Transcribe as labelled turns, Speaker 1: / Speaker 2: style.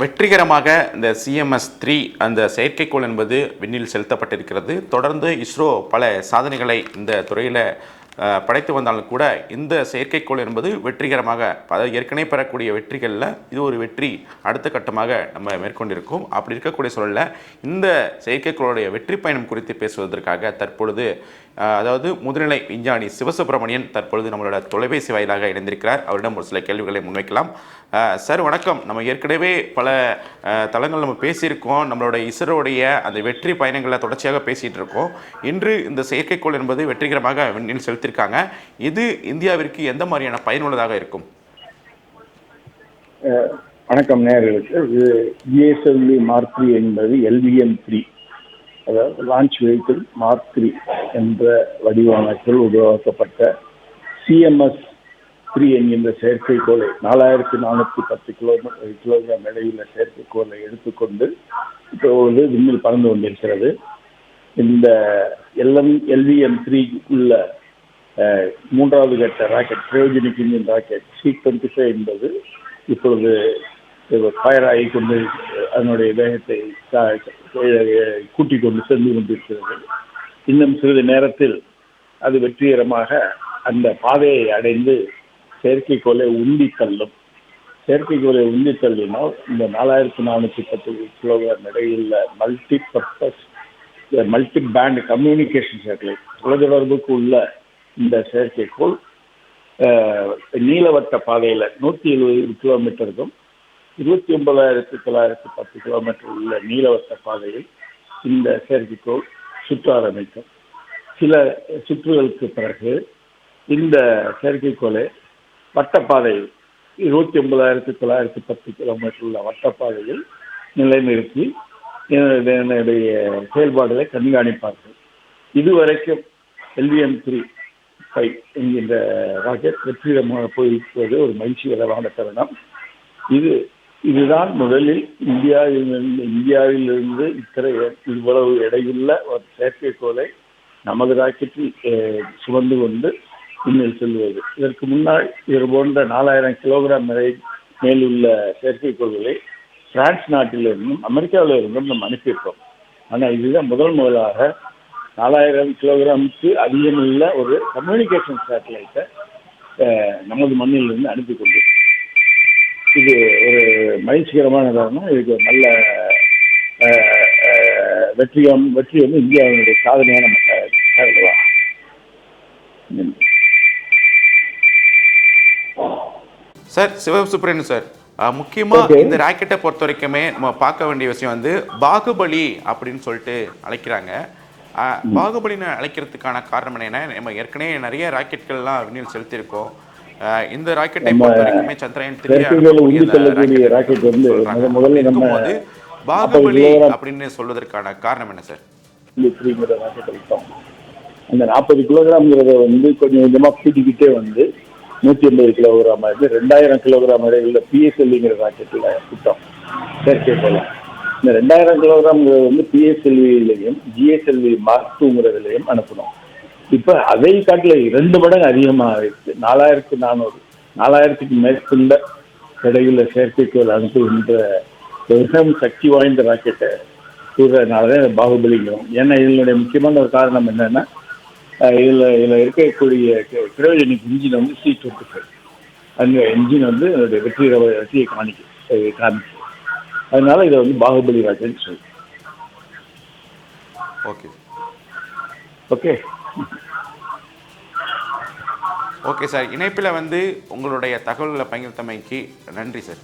Speaker 1: வெற்றிகரமாக இந்த CMS three அந்த செயற்கைக்கோள் என்பது விண்ணில் செலுத்தப்பட்டிருக்கிறது. தொடர்ந்து இஸ்ரோ பல சாதனைகளை இந்த துறையில் படைத்து வந்தாலும் கூட இந்த செயற்கைக்கோள் என்பது வெற்றிகரமாக ஏற்கனவே பெறக்கூடிய வெற்றிகளில் இது ஒரு வெற்றி அடுத்த கட்டமாக நம்ம மேற்கொண்டிருக்கோம். அப்படி இருக்கக்கூடிய சூழலில் இந்த செயற்கைக்கோளுடைய வெற்றி பயணம் குறித்து பேசுவதற்காக தற்பொழுது அதாவது முதுநிலை விஞ்ஞானி சிவசுப்பிரமணியன் தற்பொழுது நம்மளோட தொலைபேசி வாயிலாக இணைந்திருக்கிறார். அவரிடம் ஒரு சில கேள்விகளை முன்வைக்கலாம். சார் வணக்கம். நம்ம ஏற்கனவே பல தளங்கள் நம்ம பேசியிருக்கோம். நம்மளோட இஸ்ரோடைய அந்த வெற்றி பயணங்களை தொடர்ச்சியாக பேசிகிட்டு இருக்கோம். இன்று இந்த செயற்கைக்கோள் என்பது வெற்றிகரமாக விண்ணில் செலுத்தியிருக்காங்க. இது இந்தியாவிற்கு எந்த மாதிரியான பயனுள்ளதாக இருக்கும்?
Speaker 2: வணக்கம் நேர்களுக்கு இது ஜிஎஸ்எல்வி மார்க் த்ரீ என்பது எல்விஎம் த்ரீ. அதாவது லான்ச் வெஹிக்கிள் மார்க் த்ரீ என்ற வடிவமைப்பில் உருவாக்கப்பட்ட சிஎம்எஸ் த்ரீ என்கின்ற செயற்கைக்கோளை நாலாயிரத்தி நானூற்றி பத்து கிலோமீட்டர் கிலோகிராம் எடையுள்ள செயற்கைக்கோளை எடுத்துக்கொண்டு இப்பொழுது விண்ணில் பறந்து கொண்டிருக்கிறது. இந்த எல்எம் எல்விஎம் த்ரீ உள்ள அஹ், மூன்றாவது கட்ட rocket cryogenic engine rocket C twenty five என்பது இப்பொழுது ஃபயர் ஆகி கொண்டு அதனுடைய வேகத்தை கூட்டிக் கொண்டு சென்று கொண்டிருக்கிறது. இன்னும் சிறிது நேரத்தில் அது வெற்றிகரமாக அந்த பாதையை அடைந்து செயற்கைக்கோளை உந்தி தள்ளும். செயற்கைக்கோளை உந்தி தள்ளினால் இந்த நாலாயிரத்தி நானூற்றி பத்து kilometre இடையுள்ள multi purpose multi band communication satellite தொலைத்தொடர்புக்கு உள்ள இந்த செயற்கைக்கோள் அஹ், நீளவட்ட பாதையில் நூற்றி எழுபது கிலோமீட்டருக்கும் இருபத்தி ஒன்பதாயிரத்தி தொள்ளாயிரத்தி பத்து கிலோமீட்டர் உள்ள நீலவட்ட பாதையில் இந்த செயற்கைக்கோள் சுற்ற ஆரம்பிக்கும் சில சுற்றுகளுக்கு பிறகு இந்த செயற்கைக்கோளை வட்டப்பாதையில் இருபத்தி ஒன்பதாயிரத்தி தொள்ளாயிரத்தி பத்து கிலோமீட்டர் உள்ள வட்டப்பாதையில் நிலைநிறுத்தி என்னுடைய என்னுடைய செயல்பாடுகளை கண்காணிப்பார்கள். இதுவரைக்கும் எல்விஎம் த்ரீ ஃபைவ் என்கின்ற ராக்கெட் வெற்றிகரமாக போயிருப்பது ஒரு மகிழ்ச்சிகரமான தருணம். இது இதுதான் முதலில் இந்தியாவிலிருந்து இந்தியாவிலிருந்து இத்தனை இவ்வளவு எடையுள்ள ஒரு செயற்கைக்கோளை நமது ராக்கெட்டில் சுமந்து கொண்டு விண்ணில் செல்வது. இதற்கு முன்னால் இது போன்ற நாலாயிரம் கிலோகிராம் வரை மேலுள்ள செயற்கைக்கோள்களை பிரான்ஸ் நாட்டிலிருந்தும் அமெரிக்காவில் இருந்தும் நம்ம அனுப்பியிருக்கோம் ஆனால் இதுதான் முதல் முதலாக நாலாயிரம் கிலோகிராமுக்கு அதிகமுள்ள ஒரு கம்யூனிகேஷன் சேட்டலைட்டை நமது மண்ணிலிருந்து அனுப்பி கொண்டிருக்கோம் இது ஒரு மகிழ்ச்சிகரமான தருணம் இதுக்கு நல்ல வெற்றியம் வெற்றி வந்து இந்தியாவினுடைய சாதனையாக நம்ம கருதலாம்.
Speaker 1: சார் சிவசுப்ரமணியன் சார் அஹ், முக்கியமா
Speaker 2: Okay.
Speaker 1: இந்த ராக்கெட்டை பொறுத்த வரைக்குமே நம்ம பார்க்க வேண்டிய விஷயம் வந்து பாகுபலி அப்படின்னு சொல்லிட்டு அழைக்கிறாங்க பாகுபலின்னு அழைக்கிறதுக்கான காரணம் என்ன நம்ம ஏற்கனவே நிறைய ராக்கெட்கள்லாம் விண்ணில் செலுத்தியிருக்கோம் இந்த ராக்கெட்டை பொறுத்த வரைக்குமே சந்திரயான் த்ரீ
Speaker 2: ராக்கெட் வந்து முத- முதல்ல நம்ம
Speaker 1: பாகுபலி அப்படின்னு சொல்வதற்கான காரணம் என்ன சார்
Speaker 2: அந்த நாற்பது கிலோகிராம்ங்கிறத வந்து கொஞ்சம் கொஞ்சமாக கூட்டிக்கிட்டே வந்து நூற்றி ஐம்பது கிலோகிராம் இருந்து ரெண்டாயிரம் கிலோகிராம் வரையில் பிஎஸ்எல்விங்கிற ராக்கெட்டில் விட்டோம். செயற்கைக்கோளை. இந்த ரெண்டாயிரம் கிலோகிராம்ங்கிறது வந்து பிஎஸ்எல்விலையும் ஜிஎஸ்எல்வி மார்க் டூங்கிறதுலையும் அனுப்பணும் இப்போ அதை காட்டில இரண்டு மடங்கு அதிகமாக நாலாயிரத்தி நானூறு. நாலாயிரத்துக்கு மேற்கொண்ட இடையுள்ள செயற்கைக்கோள் அனுப்புகின்ற மிகவும் சக்தி வாய்ந்த ராக்கெட்டை சூடுறதுனால தான் பாகுபலிங்கிறோம் ஏன்னா இதனுடைய முக்கியமான ஒரு காரணம் என்னன்னா இதுல இதுல இருக்கக்கூடிய கிரோஜனிக் இன்ஜின் வந்து சி டுவெண்ட்டி ஃபைவ் அந்த இன்ஜின் வந்து அதனுடைய வெற்றி வெற்றியை காணிக்கும். காமிக்கும். அதனால இதை வந்து பாகுபலி ராக்கெட் சொல்லு
Speaker 1: ஓகே.
Speaker 2: ஓகே?
Speaker 1: ஓகே சார் இணைப்பில் வந்து உங்களுடைய தகவல்களை பகிர்ந்தமைக்கு நன்றி சார்